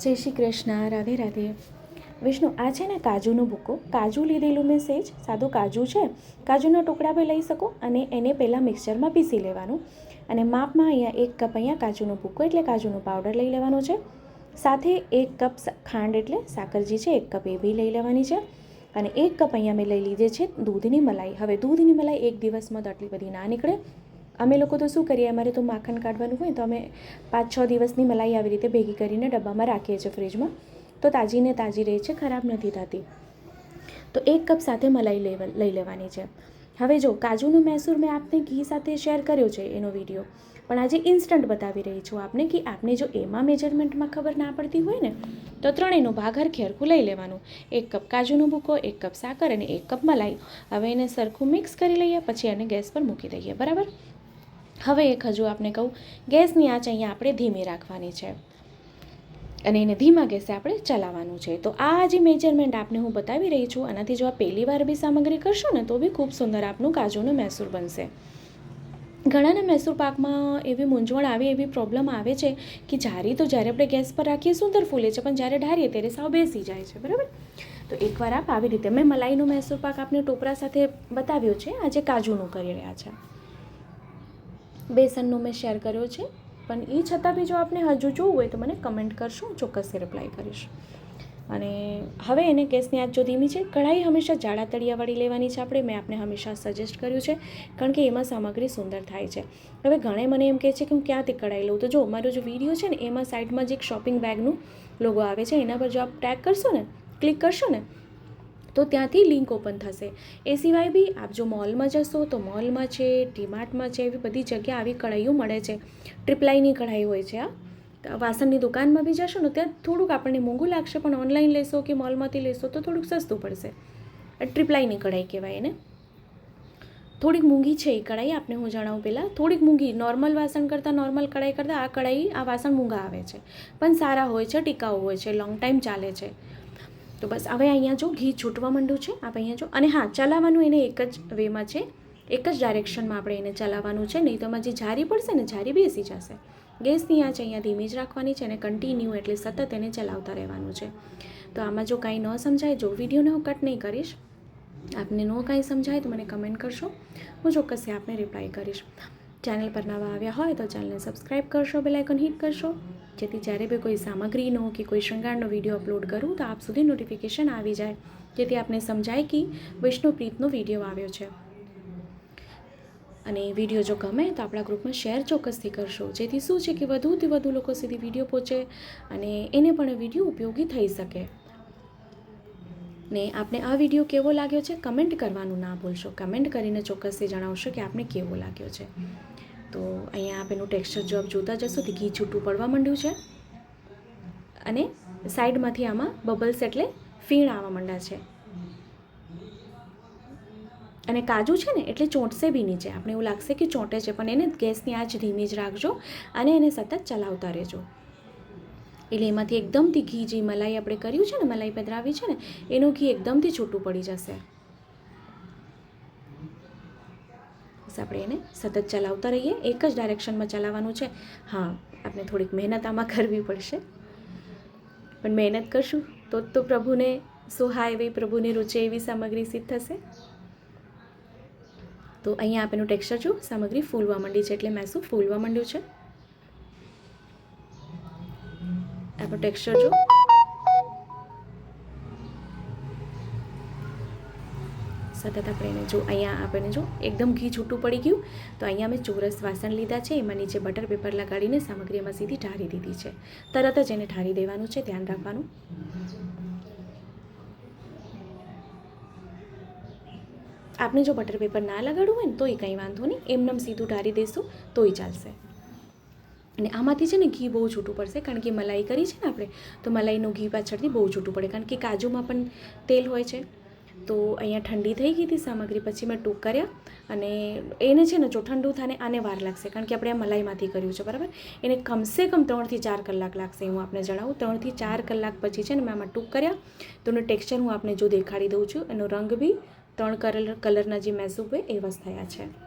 જય શ્રી કૃષ્ણ, રાધે રાધે. વિષ્ણુ, આ છે ને કાજુનો ભૂકો. કાજુ લીધેલું મેં સેજ. સાદું કાજુ છે. કાજુના ટુકડા બી લઈ શકો અને એને પહેલાં મિક્સરમાં પીસી લેવાનું. અને માપમાં અહીંયા એક કપ અહીંયા કાજુનો ભૂકો એટલે કાજુનો પાવડર લઈ લેવાનો છે. સાથે એક કપ ખાંડ એટલે સાકરજી છે, એક કપ એ બી લઈ લેવાની છે. અને એક કપ અહીંયા મેં લઈ લીધે છે દૂધની મલાઈ. હવે દૂધની મલાઈ એક દિવસમાં તો આટલી બધી ના નીકળે. અમે લોકો તો શું કરીએ, અમારે તો માખણ કાઢવાનું હોય તો અમે પાંચ છ દિવસની મલાઈ આવી રીતે ભેગી કરીને ડબ્બામાં રાખીએ છીએ ફ્રીજમાં. તો તાજીને તાજી રહે છે, ખરાબ નથી થતી. તો એક કપ સાથે મલાઈ લઈ લેવાની છે. હવે જો, કાજુનું મૈસૂર મેં આપને ઘી સાથે શેર કર્યો છે એનો વીડિયો. પણ આજે ઇન્સ્ટન્ટ બતાવી રહી છું આપને કે આપને જો એમાં મેજરમેન્ટમાં ખબર ના પડતી હોય ને, તો ત્રણેયનો ભાગ હરખેરખું લઈ લેવાનું. એક કપ કાજુનો ભૂકો, એક કપ સાકર અને એક કપ મલાઈ. હવે એને સરખું મિક્સ કરી લઈએ, પછી એને ગેસ પર મૂકી દઈએ. બરાબર? હવે એક હજુ આપને કહું, ગેસની આંચ અહીંયા આપણે ધીમી રાખવાની છે. અને એને ધીમા ગેસે આપણે ચલાવવાનું છે. તો આ જે મેજરમેન્ટ આપને હું બતાવી રહી છું, આનાથી જો આ પહેલી વાર બી સામગ્રી કરશો ને, તો બી ખૂબ સુંદર આપનું કાજુનું મૈસૂર બનશે. ઘણાને મૈસૂર પાકમાં એવી મૂંઝવણ આવે, એવી પ્રોબ્લેમ આવે છે કે જારી તો જ્યારે આપણે ગેસ પર રાખીએ, સુંદર ફૂલે છે, પણ જ્યારે ઢારીએ ત્યારે સાવ બેસી જાય છે, બરાબર? તો એકવાર આપ આવી રીતે, મેં મલાઈનું મૈસૂર પાક આપને ટોપરા સાથે બતાવ્યો છે, આજે કાજુનું કરી રહ્યા છે. બેસનનો મેં શેર કર્યો છે. પણ એ છતાં બી જો આપને હજુ જોવું હોય તો મને કમેન્ટ કરશો, હું ચોક્કસથી રિપ્લાય કરીશ. અને હવે એને ગેસની આંચ જો ધીમી છે, કઢાઈ હંમેશા જાડા તળિયાવાળી લેવાની છે આપણે, મેં આપને હંમેશા સજેસ્ટ કર્યું છે, કારણ કે એમાં સામગ્રી સુંદર થાય છે. હવે ઘણે મને એમ કહે છે કે હું ક્યાંથી કઢાઈ લઉં? તો જો મારો જે વીડિયો છે ને, એમાં સાઈડમાં જે એક શોપિંગ બેગનું લોગો આવે છે, એના પર જો આપ ટેગ કરશો ને ક્લિક કરશો ને તો ત્યાંથી લિંક ઓપન થશે. એ સિવાય બી આપ જો મોલમાં જશો તો મોલમાં છે, ડીમાર્ટમાં છે, એવી બધી જગ્યા આવી કઢાઈઓ મળે છે. ટ્રિપલાઈની કઢાઈ હોય છે આ વાસણની દુકાનમાં બી જશો ને ત્યાં થોડુંક આપણને મોંઘું લાગશે, પણ ઓનલાઈન લેશો કે મોલમાંથી લેશો તો થોડુંક સસ્તું પડશે. ટ્રિપલાઈની કઢાઈ કહેવાય એને. થોડીક મૂંઘી છે એ કઢાઈ, આપને હું જણાવું પહેલાં. થોડીક મૂંઘી, નોર્મલ વાસણ કરતાં નોર્મલ કઢાઈ કરતાં આ કઢાઈ, આ વાસણ મૂંઘા આવે છે. પણ સારા હોય છે, ટીકાઉ હોય છે, લોંગ ટાઈમ ચાલે છે. તો બસ, હવે અહીંયા જો ઘી છૂટવા માંડ્યું છે આપણે અહીંયા જો. અને હા, ચલાવવાનું એને એક જ વેમાં છે, એક જ ડાયરેક્શનમાં આપણે એને ચલાવવાનું છે, નહીં તો એમાં જે જારી પડશે ને, જારી બેસી જશે. ગેસની આંચ અહીંયા ધીમી જ રાખવાની છે અને કન્ટિન્યુ એટલે સતત એને ચલાવતા રહેવાનું છે. તો આમાં જો કાંઈ ન સમજાય, જો વિડીયોને હું કટ નહીં કરીશ, આપને ન કાંઈ સમજાય તો મને કમેન્ટ કરશો. હું ચોક્કસથી આપને રિપ્લાય કરીશ. ચેનલ પર નવા આવ્યા હોય તો ચેનલને સબસ્ક્રાઈબ કરશો, બેલ આઇકન હિટ કરશો. જેથી જ્યારે બી કોઈ સામગ્રીનો કે કોઈ શૃંગારનો વીડિયો અપલોડ કરું તો આપ સુધી નોટિફિકેશન આવી જાય. જેથી આપને સમજાય કે વિષ્ણુપ્રીતનો વીડિયો આવ્યો છે. અને વીડિયો જો ગમે તો આપણા ગ્રુપમાં શેર ચોક્કસથી કરશો. જેથી શું છે કે વધુથી વધુ લોકો સુધી વીડિયો પહોંચે અને એને પણ વીડિયો ઉપયોગી થઈ શકે. ને આપને આ વીડિયો કેવો લાગ્યો છે, કમેન્ટ કરવાનું ના ભૂલશો. કમેન્ટ કરીને ચોક્કસથી જણાવશો કે આપને કેવો લાગ્યો છે. તો અહીંયા આપ એનું ટેક્સચર જો આપ જોતા જશો તો ઘી છૂટું પડવા માંડ્યું છે. અને સાઈડમાંથી આમાં બબલ્સ એટલે ફીણ આવવા માંડ્યા છે. અને કાજુ છે ને, એટલે ચોંટશે બી નીચે. આપણે એવું લાગશે કે ચોંટે છે, પણ એને ગેસની આંચ ધીમી જ રાખજો અને એને સતત ચલાવતા રહેજો. એટલે એમાંથી એકદમથી ઘી જે મલાઈ આપણે કર્યું છે ને, મલાઈ પધરાવી છે ને, એનું ઘી એકદમથી છૂટું પડી જશે. બસ આપણે એને સતત ચલાવતા રહીએ, એક જ ડાયરેક્શનમાં ચલાવવાનું છે. હા, આપણે થોડીક મહેનત આમાં કરવી પડશે. પણ મહેનત કરશું, તો જ તો પ્રભુને સુહા એવી, પ્રભુને રૂચે એવી સામગ્રી સિદ્ધ થશે. તો અહીંયા આપણું ટેક્સચર જો સામગ્રી ફૂલવા માંડી છે, એટલે મેસું ફૂલવા માંડ્યું છે? આપણું ટેક્સચર જો. સતત આપણે એને જો અહીંયા આપણે જો એકદમ ઘી છૂટું પડી ગયું, તો અહીંયા મેં ચોરસ વાસણ લીધા છે, એમાં નીચે બટર પેપર લગાડીને સામગ્રી એમાં સીધી ઠારી દીધી છે. તરત જ એને ઠારી દેવાનું છે, ધ્યાન રાખવાનું. આપણે જો બટર પેપર ના લગાડવું હોય ને તોય કંઈ વાંધો નહીં એમનેમ સીધું ઢારી દઈશું તોય ચાલશે. અને આમાંથી છે ને ઘી બહુ છૂટું પડશે, કારણ કે મલાઈ કરી છે ને આપણે, તો મલાઈનું ઘી પાછળથી બહુ છૂટું પડે, કારણ કે કાજુમાં પણ તેલ હોય છે. તો અહીંયા ઠંડી થઈ ગઈ હતી સામગ્રી, પછી મેં ટૂંક કર્યા, અને એને છે ને જો ઠંડુ થાને આને વાર લાગશે, કારણ કે આપણે આ મલાઈમાંથી કર્યું છે, બરાબર? એને કમસે કમ ત્રણથી ચાર કલાક લાગશે, હું આપને જણાવું, ત્રણથી ચાર કલાક પછી છે ને મેં આમાં ટૂંક કર્યા, તો એનું ટેક્સચર હું આપને જો દેખાડી દઉં છું, એનો રંગ બી ત્રણ કલર, કલરના જે મેસૂબ હોય એવા થયા છે.